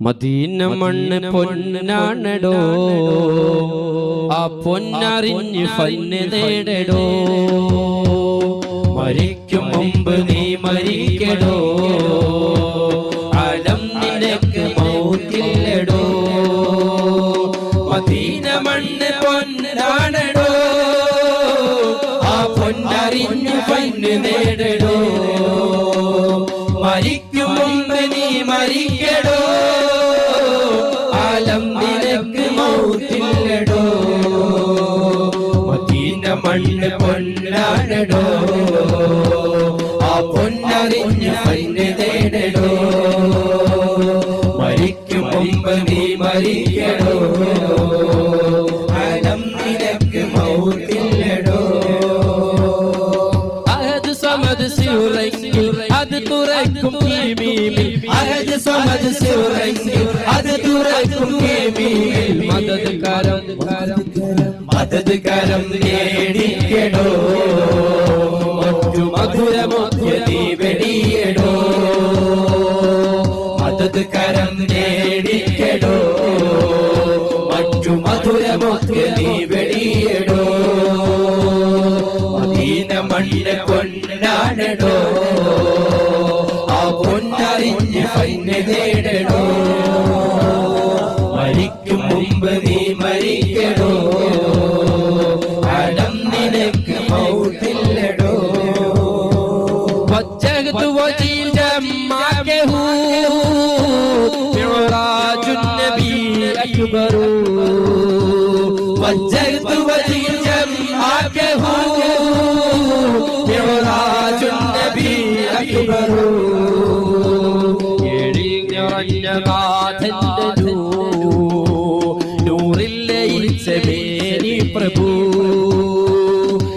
Medina മണ്ണ് പൊന്നാണടോ. ആ പൊന്നറിഞ്ഞ് ഫന്ന് നേടടോ മരിക്കും മുമ്പ് നീ മരിക്കടോ. അലം നിനക്ക് മൗത്തില്ലടോ. മദീന മണ്ണ് പൊന്നാണടോ. ആ പൊന്നറിഞ്ഞ് ഫന്ന് നേടടോ മരിക്കും നിനക്ക് മൗത്തില്ലടോ മദീന മണ്ണ് പൊന്നാനടോ ആ പൊന്നറിഞ്ഞ് പൈന് തേടടോ മരിക്കും മുമ്പ് നീ മരിക്കടോ തുറക്കും കീമീമിൽ അഹദ് സമദ് അത് തുറക്കും കീമീമിൽ മദദ് കരം മദദ് കരം നേടിക്കടോ മറ്റു മധുരമൊക്കെ വെടിയടോ മദദ് കരം നേടിക്കടോ മറ്റു മധുരമൊക്കെ വെടിയടോ മദീന മണ്ണ് കൊണ്ടാടടോ പൊന്നറിഞ്ഞ് പൈന് നേടടോ മരിക്കും മുമ്പ് നീ മരിക്കടോ അടം നിനക്ക് മൗത്തില്ലടോ وجهت وجهي جمعه معراج النبي أكبر وجهت وجهي جمعه معراج النبي أكبر പ്രഭു.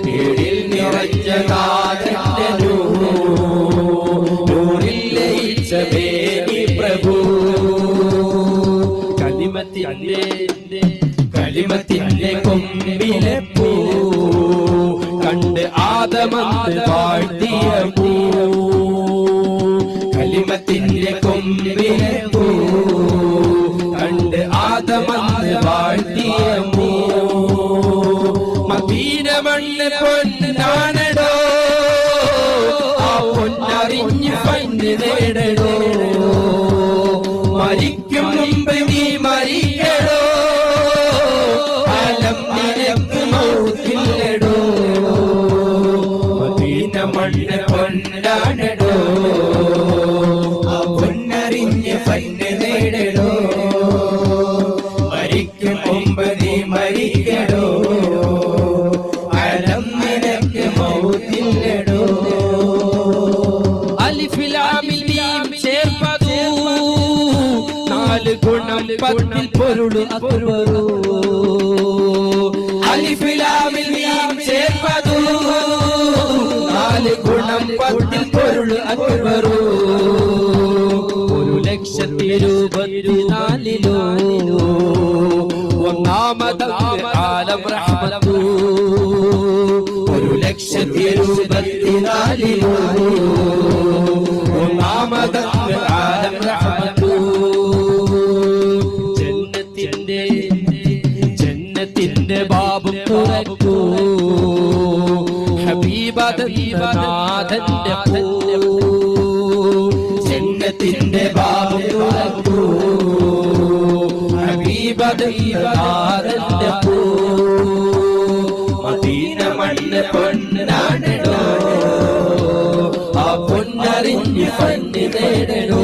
എഴിൽ നിറച്ച പ്രഭു. കലിമത്തിന്റെ കലിമത്തിന്റെ കൊമ്പിലെ പൂ. കണ്ട് ആദമന്ത് വാഴ്ത്തിയ പൂ. മണ്ണ് പൊന്നാണടോ ആ പൊന്നറിഞ്ഞ് പന്ന് നേടടോ. മരിക്കും മുമ്പ് നീ ഗുണം പൊരുൾ അക്ബറു. അലിഫിലാമിൽ നാല് പൊരുൾ അക്ബറോ ഒരു ലക്ഷത്തി ഇരുപത്തിനാലിലോ ഒന്നാമത് ആലം റഹ്മത്തു. ഒരു ലക്ഷത്തി ഇരുപത്തിനാലിലോ ഹബീബാദന്റെ പൂ ജന്നത്തിന്റെ ബാബും പൂ മദീന മണ്ണ് പൊന്നാണടോ ആ പൊന്നറിഞ്ഞ് പണ്ട് നേടടോ